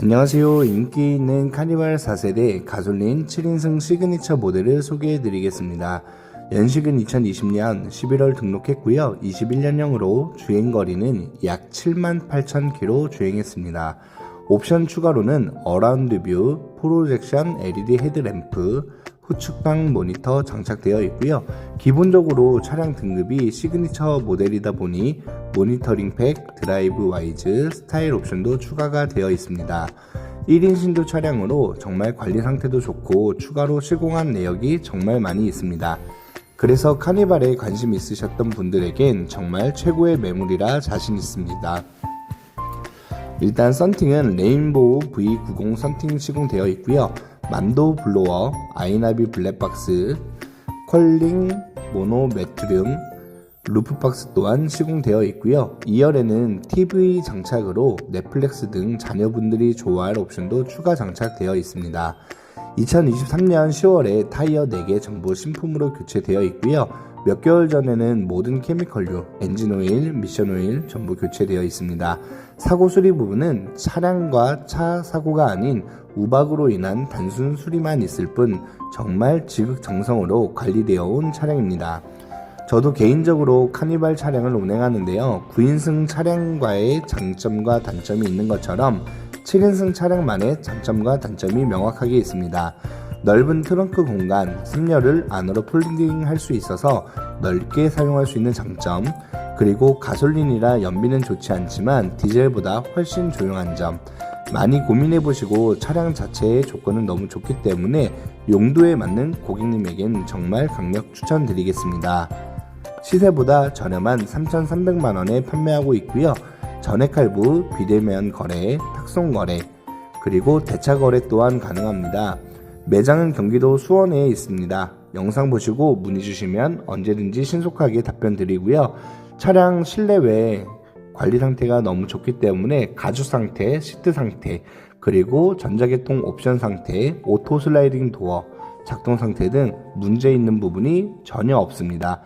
안녕하세요. 인기 있는 카니발 4세대 가솔린 7인승 시그니처 모델을 소개해 드리겠습니다. 연식은 2020년 11월 등록했고요. 21년형으로 주행거리는 약 7만 8천 킬로 주행했습니다. 옵션 추가로는 어라운드 뷰, 프로젝션 LED 헤드램프, 후측방 모니터 장착되어 있고요. 기본적으로 차량 등급이 시그니처 모델이다 보니 모니터링 팩, 드라이브 와이즈, 스타일 옵션도 추가가 되어 있습니다. 1인 신도 차량으로 정말 관리 상태도 좋고 추가로 시공한 내역이 정말 많이 있습니다. 그래서 카니발에 관심 있으셨던 분들에겐 정말 최고의 매물이라 자신 있습니다. 일단 썬팅은 레인보우 V90 썬팅 시공되어 있고요. 만도 블로어, 아이나비 블랙박스, 컬링 모노 매트륨, 루프박스 또한 시공되어 있고요. 2열에는 TV 장착으로 넷플릭스 등 자녀분들이 좋아할 옵션도 추가 장착되어 있습니다. 2023년 10월에 타이어 4개 전부 신품으로 교체되어 있고요. 몇 개월 전에는 모든 케미컬류, 엔진 오일, 미션 오일 전부 교체되어 있습니다. 사고 수리 부분은 차량과 차 사고가 아닌 우박으로 인한 단순 수리만 있을 뿐 정말 지극정성으로 관리되어 온 차량입니다. 저도 개인적으로 카니발 차량을 운행하는데요. 9인승 차량과의 장점과 단점이 있는 것처럼 7인승 차량만의 장점과 단점이 명확하게 있습니다. 넓은 트렁크 공간, 3열을 안으로 폴딩 할 수 있어서 넓게 사용할 수 있는 장점, 그리고 가솔린이라 연비는 좋지 않지만 디젤보다 훨씬 조용한 점, 많이 고민해 보시고 차량 자체의 조건은 너무 좋기 때문에 용도에 맞는 고객님에겐 정말 강력 추천드리겠습니다. 시세보다 저렴한 3,300만원에 판매하고 있고요. 전액 할부, 비대면 거래, 탁송 거래, 그리고 대차 거래 또한 가능합니다. 매장은 경기도 수원에 있습니다. 영상 보시고 문의 주시면 언제든지 신속하게 답변 드리고요. 차량 실내외 관리 상태가 너무 좋기 때문에 가죽 상태, 시트 상태, 그리고 전자계통 옵션 상태, 오토 슬라이딩 도어, 작동 상태 등 문제 있는 부분이 전혀 없습니다.